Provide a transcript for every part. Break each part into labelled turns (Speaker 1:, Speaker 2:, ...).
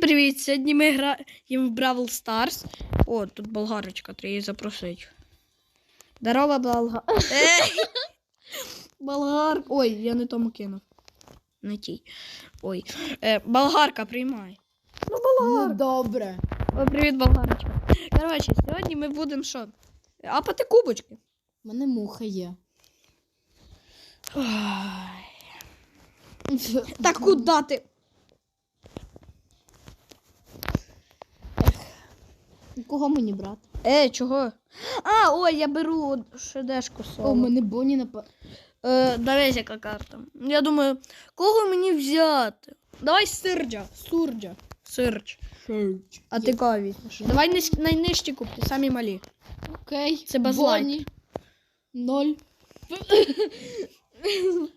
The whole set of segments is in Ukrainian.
Speaker 1: Привіт! Сьогодні ми граємо в Бравл Stars. О, тут болгарочка, треба її запросити. Здорова, болга... Ей! Болгар. Ой, я не тому кинув. Не тій. Ой. Е, болгарка, приймай. Ну,
Speaker 2: Ну, добре.
Speaker 1: О, привіт, болгарочка. Коротше, сьогодні ми будемо що? Апати кубочки.
Speaker 2: У мене муха є.
Speaker 1: Ой. Так куди ти?
Speaker 2: Кого мені брати?
Speaker 1: Е, чого? А, ой, я беру шедешку соло.
Speaker 2: О, у мене Бонні на
Speaker 1: Е, дивись, яка карта. Я думаю, кого мені взяти? Давай Сирджа. Сурджа. Сирдж.
Speaker 2: Шерч.
Speaker 1: А ти кого візьмеш? Давай ниж- найнижчі купти, самі малі.
Speaker 2: Окей.
Speaker 1: Це базлайт.
Speaker 2: Бонні. Ноль.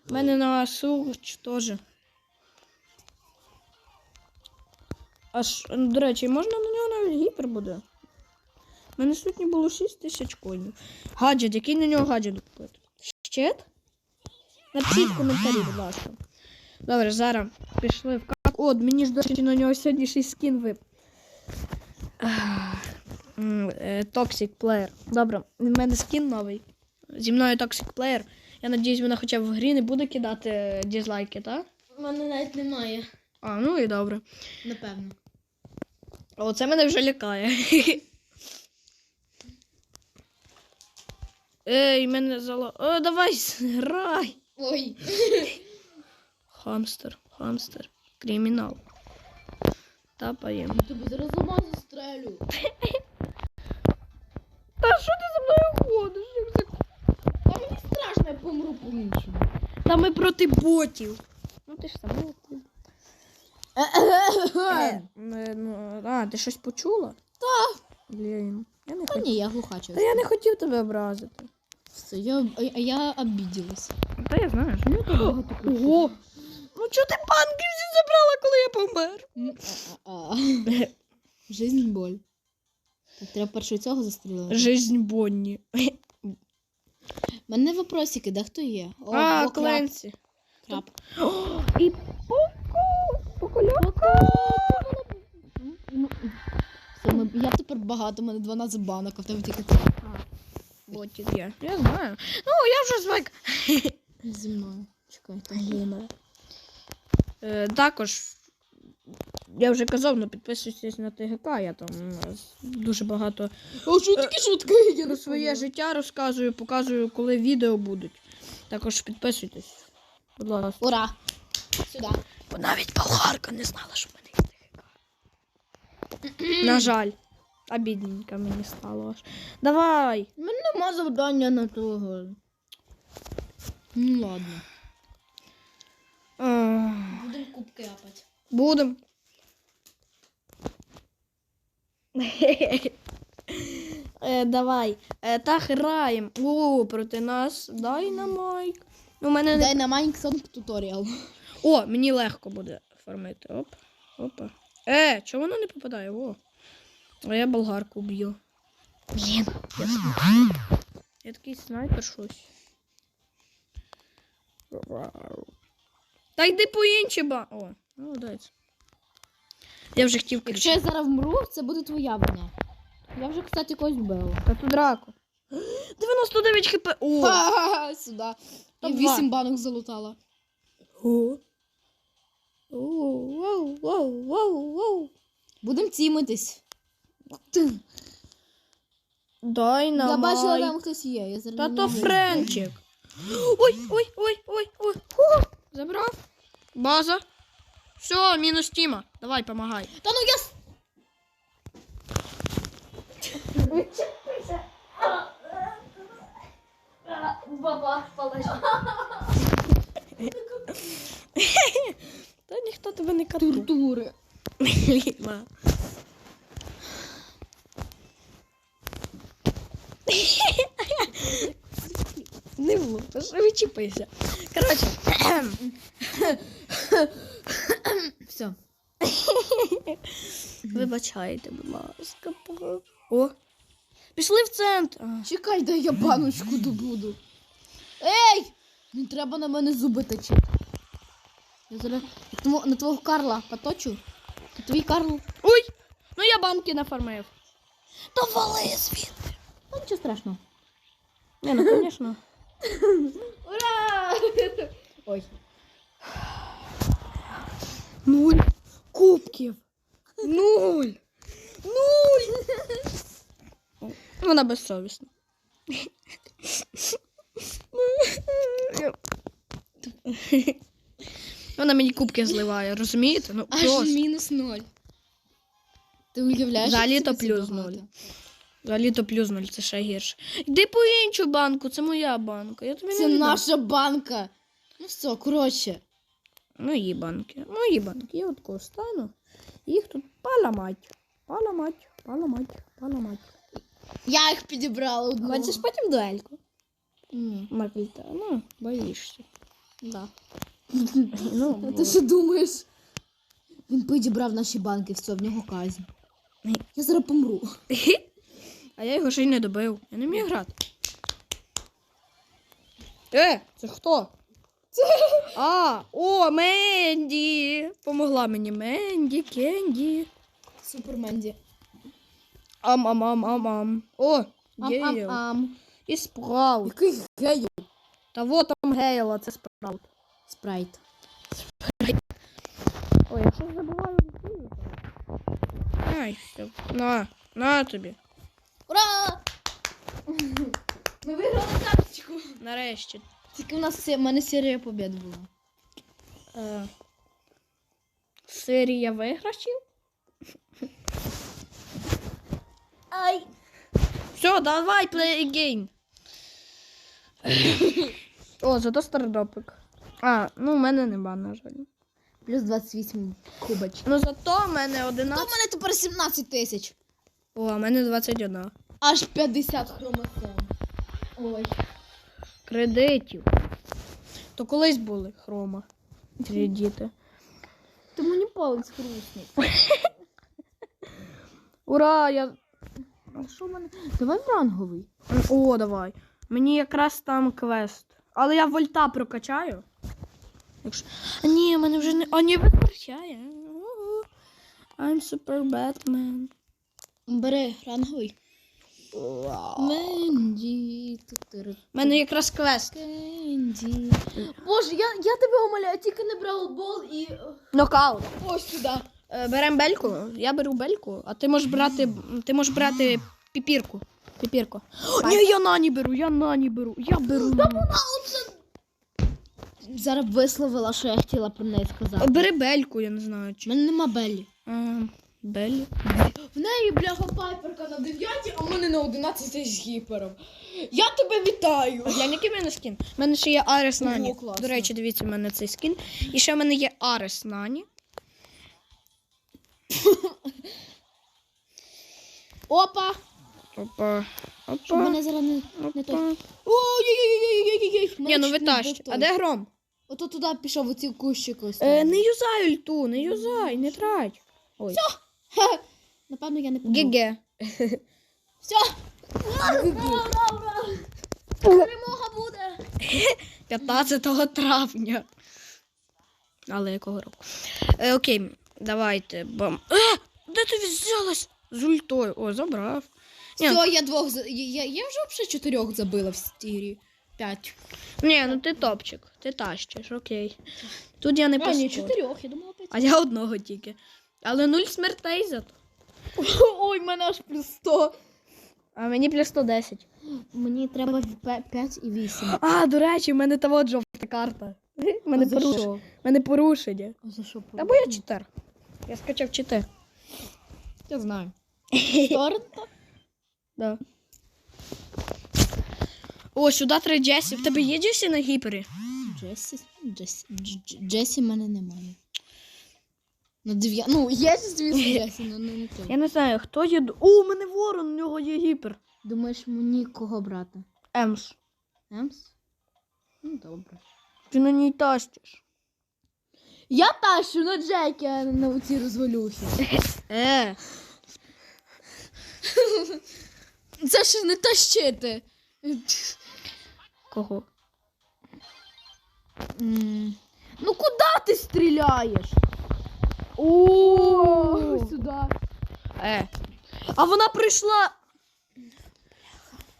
Speaker 1: У мене на Сурдж теж. Аж, до речі, можна на нього навіть гіпер буде. У мене сьогодні було 6 тисяч коїнів. Гаджет, який на нього гаджет купити? Щит? Напишіть в коментарі, будь ласка. Добре, зараз пішли в кап. О, мені ж до речі, на нього сьогодні ще й скін вип. Toxic Player. Добре, в мене скін новий. Зі мною Toxic Player. Я надіюсь, вона хоча б в грі не буде кидати дізлайки, так?
Speaker 2: У мене навіть немає.
Speaker 1: А, ну і добре.
Speaker 2: Напевно.
Speaker 1: О, це мене вже лякає. Ей, мене зало. О, давай, грай.
Speaker 2: Ой.
Speaker 1: Хамстер, хамстер, кримінал. Тапаємо.
Speaker 2: Я тобі зараз сама застрелю.
Speaker 1: Та що ти за мною ходиш? Як це-
Speaker 2: А мені страшно, я помру по-іншому.
Speaker 1: Та ми проти ботів. Ну ти ж сама. Е, е, ну, а, ти щось почула?
Speaker 2: Та.
Speaker 1: Блін. Я не
Speaker 2: Та ні, я глуха
Speaker 1: Та я не хотів тебе образити.
Speaker 2: Все, я, а я обіділась.
Speaker 1: Та я знаю. що-
Speaker 2: багато
Speaker 1: Ого! Ну чого ти банки всі забрала, коли я помер?
Speaker 2: М. Жизнь боль. Так, треба перше цього застрілити.
Speaker 1: Жизнь Бонні.
Speaker 2: У мене вопросики, де хто є? О,
Speaker 1: а,
Speaker 2: о, краб.
Speaker 1: Кленсі.
Speaker 2: краб.
Speaker 1: І
Speaker 2: Все, ми, я тепер багато, у мене 12 банок, а в тебе тільки 3.
Speaker 1: Ботів є. Я знаю. Ну, я вже звик.
Speaker 2: Зі мною. Чекай, там.
Speaker 1: Блін. Е, також, я вже казав, ну підписуйтесь на ТГК, я там е, дуже багато
Speaker 2: О, що такі шутки? Я
Speaker 1: про своє життя розказую, показую, коли відео будуть. Також підписуйтесь. Будь ласка.
Speaker 2: Ура! Сюди.
Speaker 1: Бо навіть болгарка не знала, що в мене є ТГК. На жаль. А бідненька мені стало аж. Давай.
Speaker 2: У мене нема завдання на того. Ну ладно.
Speaker 1: Ах,
Speaker 2: Будемо кубки апати.
Speaker 1: Будем. Е, давай. Е, та граємо. О, проти нас. Дай на майк. У мене не...
Speaker 2: Дай на Майнксонг туторіал.
Speaker 1: О, мені легко буде формити. Оп. Опа. Е, чого воно не попадає? О. А я болгарку б'ю. Блін. Я, я такий снайпер щось. Та йди по інші ба. О, молодець. Я вже хотів
Speaker 2: Якщо
Speaker 1: кричати.
Speaker 2: я зараз вмру, це буде твоя вина. Я вже, кстати, когось вбила.
Speaker 1: Та тут драку. 99 хп. О!
Speaker 2: Ха-ха-ха, Сюди.
Speaker 1: Та
Speaker 2: Я
Speaker 1: два.
Speaker 2: 8 банок залутала.
Speaker 1: О! Оу, воу, воу, воу, воу.
Speaker 2: Будемо цімитись.
Speaker 1: Дай на
Speaker 2: Я бачила, там хтось є. Я зараз
Speaker 1: Та то Френчик. Ой, ой, ой, ой, ой. О, забрав. База. Все, мінус Тіма. Давай, помагай.
Speaker 2: Та ну я... с-
Speaker 1: Та ніхто тебе не катує.
Speaker 2: Туртури.
Speaker 1: Блін. Не влупиш, вичіпайся. Коротше,
Speaker 2: Все.
Speaker 1: вибачайте, будь ласка. О, пішли в центр.
Speaker 2: Чекай, дай я баночку добуду. Ей! Не треба на мене зуби точити. Я зараз на твого- Карла поточу. Твій Карл.
Speaker 1: Ой! Ну я банки нафармив.
Speaker 2: Та вали звідти. Ну, нічого страшного.
Speaker 1: Не, ну звісно.
Speaker 2: Ура! Ой.
Speaker 1: Нуль кубків. Нуль. Нуль. Вона безсовісна. Вона мені кубки зливає, розумієте? Ну,
Speaker 2: Аж
Speaker 1: просто.
Speaker 2: мінус ноль. Ти уявляєш?
Speaker 1: Взагалі то плюс ноль. Взагалі то плюс нуль, це ще гірше. Йди по іншу банку, це моя банка. Я тобі
Speaker 2: Це
Speaker 1: не віддам.
Speaker 2: наша банка. Ну все, коротше.
Speaker 1: Мої банки. Мої банки. Я отко стану. Їх тут поламать. Поламать, поламать, поламать.
Speaker 2: Я їх підібрала одну.
Speaker 1: Хочеш потім дуельку?
Speaker 2: Ні.
Speaker 1: Маквіта, ну, боїшся.
Speaker 2: Да.
Speaker 1: Ну,
Speaker 2: А ти що думаєш? Він підібрав наші банки, все, в нього казнь. Я зараз помру.
Speaker 1: а я його ще й не добив. Я не вмію грати. Е, це хто? Це... А, о, Менді! Помогла мені Менді, Кенді.
Speaker 2: Суперменді.
Speaker 1: Ам, ам, ам, ам, ам. О, Гейл.
Speaker 2: Ам-ам-ам.
Speaker 1: І Спраут.
Speaker 2: Який гейл?
Speaker 1: Та вот там Гейла, це Спраут.
Speaker 2: Спрайт.
Speaker 1: Ой, я щось забуваю. Ай, все. На, на тобі.
Speaker 2: Ура! Ми виграли карточку.
Speaker 1: Нарешті.
Speaker 2: Тільки у нас в мене серія побід була.
Speaker 1: Е, серія виграшів.
Speaker 2: Ай!
Speaker 1: Все, давай, play again. О, зато стардопик. А, ну в мене нема, на жаль.
Speaker 2: Плюс 28 кубочок.
Speaker 1: Ну зато в мене
Speaker 2: То
Speaker 1: 11.
Speaker 2: в мене тепер 17 тисяч.
Speaker 1: О, а в мене 21.
Speaker 2: Аж 50 хромосом. Ой.
Speaker 1: Кредитів. То колись були хрома. Діти.
Speaker 2: Ти мені палець хрустнув.
Speaker 1: Ура! Я.
Speaker 2: А що в мене? Давай в ранговий.
Speaker 1: О, давай. Мені якраз там квест. Але я вольта прокачаю. Якщо... А ні, мене вже не. А ні, вистачає. I'm super Batman.
Speaker 2: Бери ранговий. Менді.
Speaker 1: У мене якраз квест.
Speaker 2: Кенді. Боже, я, я тебе умоляю, тільки не брав бол і
Speaker 1: Нокаут.
Speaker 2: ось сюди.
Speaker 1: Е, Берем бельку. Я беру бельку, а ти можеш брати. Ти можеш брати піпірку. Піпірку. Ні, я нані беру, я нані беру. Я беру. нані.
Speaker 2: Зараз висловила, що я хотіла про неї сказати.
Speaker 1: Бери бельку, я не знаю.
Speaker 2: У
Speaker 1: Чи...
Speaker 2: мене нема Беллі.
Speaker 1: А, белі.
Speaker 2: В неї бляха пайперка на 9, а в мене на 11 з гіпером. Я тебе вітаю.
Speaker 1: Глянь, який в мене скін. У мене ще є Арес Нані.
Speaker 2: класно.
Speaker 1: До речі, дивіться, в мене цей скін. І ще в мене є Арес Нані.
Speaker 2: Опа!
Speaker 1: Опа.
Speaker 2: Щоб
Speaker 1: Опа.
Speaker 2: мене зараз не, не той.
Speaker 1: Опа.
Speaker 2: Ой-ой-ой-ой-ой-ой-ой.
Speaker 1: Ні, ну витащ. А де гром?
Speaker 2: Ото туди пішов у ці кущики.
Speaker 1: Е, не юзай ульту, не юзай, не трать. Ой.
Speaker 2: Ха! Напевно, я не помню.
Speaker 1: Ге-ге.
Speaker 2: Все! Ура, ура, ура! Перемога буде!
Speaker 1: 15 травня. Але якого року? Е, окей, давайте. Бам. Е, де ти взялась? З ультою. О, забрав. Ні.
Speaker 2: Все, я двох за- я, я, я вже взагалі чотирьох забила в стірі. П'ять.
Speaker 1: Ні, ну ти топчик. Ти тащиш, окей. Тут я не
Speaker 2: А, ні,
Speaker 1: поспорю.
Speaker 2: чотирьох, я думала п'ять.
Speaker 1: А я одного тільки. Але нуль смертей зато.
Speaker 2: Ой, мене аж плюс 100.
Speaker 1: А мені плюс 110.
Speaker 2: Мені треба 5 і 8.
Speaker 1: А, до речі, в мене та от жовта карта. В мене, поруш... мене порушення.
Speaker 2: А за що?
Speaker 1: Та бо я читер. Я скачав чити.
Speaker 2: Я знаю. Торрента?
Speaker 1: Да. О, сюди три Джесі. В тебе є Джесі на гіпері?
Speaker 2: Джесі. Джесі. Дж- Дж- Джесі в мене немає. Ну, дев'я... ну є ж, звісно, Джесі, але не, той.
Speaker 1: Я не знаю, хто є. О, у мене ворон, у нього є гіпер.
Speaker 2: Думаєш, мені кого брати?
Speaker 1: Емс.
Speaker 2: Емс? Ну, добре.
Speaker 1: Ти на ній тащиш.
Speaker 2: Я тащу на Джекі, а не на ці розвалюхи.
Speaker 1: Е.
Speaker 2: Це ж не тащити.
Speaker 1: Кого?
Speaker 2: М, Ну куди ти стріляєш?
Speaker 1: О! Е. А вона прийшла.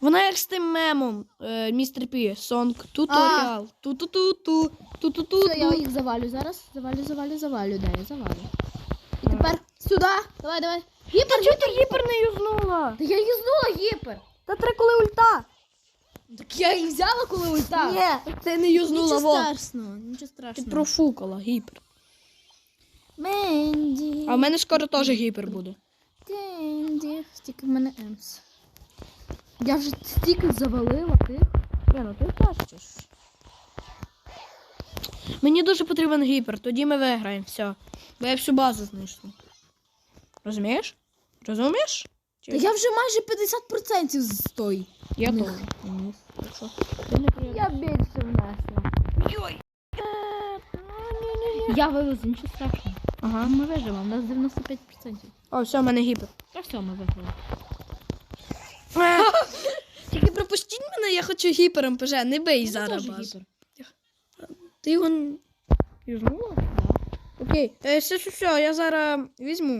Speaker 1: Вона як з тим мемом, е, містер Пі, сонг туторіал. Ту-ту-ту-ту, ту-ту-ту.
Speaker 2: Все, я їх завалю зараз. Завалю, завалю, завалю. Де я завалю. І тепер сюди. Давай, давай. Гіпер,
Speaker 1: Чого ти гіпер не юзнула?
Speaker 2: Та я юзнула гіпер.
Speaker 1: Та три коли ульта.
Speaker 2: Так я її взяла, коли ульта.
Speaker 1: Ні, ти не юзнула,
Speaker 2: Нічого страшного, нічого
Speaker 1: Ти
Speaker 2: страшного.
Speaker 1: профукала гіпер.
Speaker 2: Менді.
Speaker 1: А в мене скоро теж гіпер буде.
Speaker 2: Денді. Стільки в мене емс. Я вже стільки завалила тих.
Speaker 1: Ні, ну ти бачиш. Мені дуже потрібен гіпер, тоді ми виграємо, все. Бо я всю базу знайшла. Розумієш? Розумієш? Чи-
Speaker 2: Та я вже майже 50% з той.
Speaker 1: Я
Speaker 2: Ну.
Speaker 1: теж.
Speaker 2: Я більше внесла.
Speaker 1: Йой.
Speaker 2: Я вивезу, нічого страшного.
Speaker 1: Ага.
Speaker 2: Ми виживемо, у нас 95%.
Speaker 1: О, все, в мене гіпер.
Speaker 2: Та все, ми виграли.
Speaker 1: Тільки пропустіть мене, я хочу гіпером ПЖ, не бий
Speaker 2: Ну,
Speaker 1: зараз
Speaker 2: теж гіпер.
Speaker 1: Ти його н- юзнула? Окей. Е, все, все, все, я зараз візьму.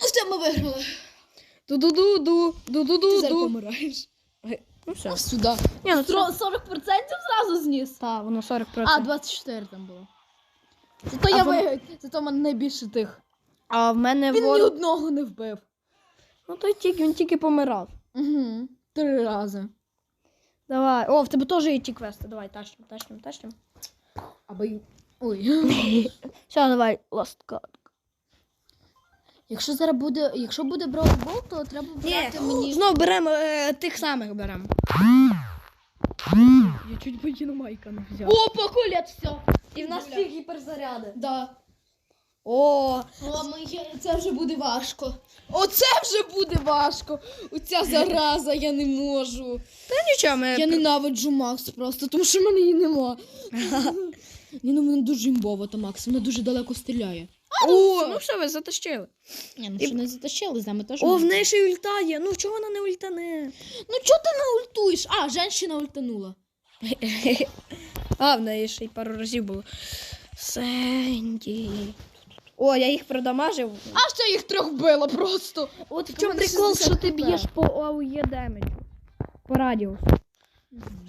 Speaker 2: Ну все, ми виграли.
Speaker 1: Ду-ду-ду-ду, ду-ду-ду-ду.
Speaker 2: помираєш.
Speaker 1: Ну все.
Speaker 2: А сюди.
Speaker 1: Ні, ну це...
Speaker 2: 40% зразу зніс.
Speaker 1: Та, воно 40%.
Speaker 2: А, 24 там було. Зато я
Speaker 1: вон-
Speaker 2: виграв. Зато в мене найбільше тих.
Speaker 1: А в мене
Speaker 2: Він ні одного не вбив.
Speaker 1: Ну той тільки, він тільки помирав.
Speaker 2: Угу. Три рази.
Speaker 1: Давай. О, в тебе теж є ті квести. Давай, тащим, тащим, тащим.
Speaker 2: Або й- Ой.
Speaker 1: Все, давай, last card.
Speaker 2: Якщо зараз буде, якщо буде браузбол, то треба брати мені.
Speaker 1: знов беремо е, тих самих беремо. Я чуть би майка не взяв.
Speaker 2: О, покулят все.
Speaker 1: І в нас всі гіперзаряди.
Speaker 2: Да.
Speaker 1: О,
Speaker 2: О, ми, це вже буде важко. Оце вже буде важко. Оця зараза, я не можу.
Speaker 1: та нічого, ми...
Speaker 2: Я ненавиджу Макс просто, тому що в мене її нема. Ні, ну вона дуже імбова, та Макс, вона дуже далеко стріляє.
Speaker 1: О, ну все, ви затащили.
Speaker 2: Ні, ну
Speaker 1: І-
Speaker 2: що не затащили, з нами теж.
Speaker 1: О, в
Speaker 2: можна.
Speaker 1: неї ще й ульта є. Ну чого вона не ультане?
Speaker 2: Ну чого ти не ультуєш? А, женщина ультанула.
Speaker 1: А, в неї ще й пару разів було. Сенді. О, я їх продамажив.
Speaker 2: А що їх трьох била просто?
Speaker 1: От в чому прикол, що ти б'єш по АУЄ демеджу. По радіусу.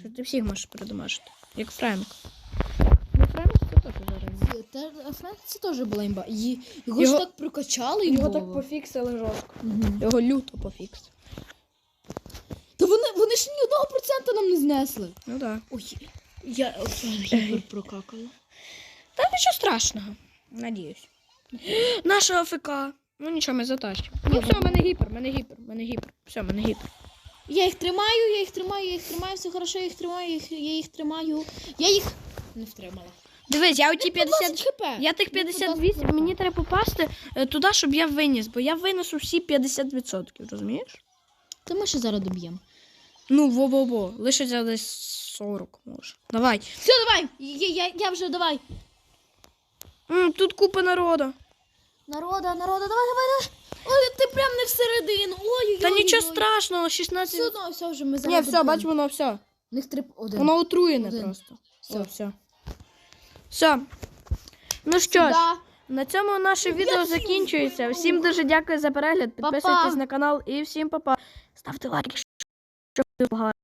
Speaker 1: Що ти всіх можеш продамажити. Як Френк. Ну, Френк це теж зараз.
Speaker 2: Та Френк це теж була імба. Ї- Його,
Speaker 1: Його-
Speaker 2: ж так прокачали
Speaker 1: Його
Speaker 2: імбово.
Speaker 1: так пофіксили жорстко. Його люто пофіксили.
Speaker 2: Та вони, вони ж ні одного процента нам не знесли.
Speaker 1: Ну так.
Speaker 2: Ой, я прокакала.
Speaker 1: Та нічого страшного. Надіюсь. Наша АФК. Ну нічого, ми затащимо. Ну все, в мене гіпер, мене гіпер, мене гіпер. Все, в мене гіпер.
Speaker 2: Я їх тримаю, я їх тримаю, я їх тримаю, все хорошо, я їх тримаю, я їх, я їх тримаю. Я їх не втримала.
Speaker 1: Дивись, я оті 50.
Speaker 2: хп.
Speaker 1: Я тих
Speaker 2: Ну,
Speaker 1: 58,
Speaker 2: будь
Speaker 1: мені треба попасти е, туди, щоб я виніс, бо я винесу всі 50%, розумієш?
Speaker 2: Та ми ще зараз доб'ємо.
Speaker 1: Ну, во-во-во, лишиться десь 40, може. Давай.
Speaker 2: Все, давай! Я, я, я вже давай.
Speaker 1: М, тут купа народу.
Speaker 2: Народа, народа, давай, давай, давай. Ой, ти прям не всередину. Ой, ой,
Speaker 1: Та
Speaker 2: ой,
Speaker 1: нічого
Speaker 2: ой.
Speaker 1: страшного, 16.
Speaker 2: Все одно, все вже ми зараз.
Speaker 1: Ні, все,
Speaker 2: доб'ємо.
Speaker 1: бач, воно все.
Speaker 2: У них три один.
Speaker 1: Воно отруєне
Speaker 2: Один.
Speaker 1: просто.
Speaker 2: Все.
Speaker 1: Все, все. Все. Ну що ж,
Speaker 2: Да.
Speaker 1: на цьому наше відео закінчується. Всім дуже дякую за перегляд. Підписуйтесь на канал і всім па-па. Ставте лайк, якщо буде багато.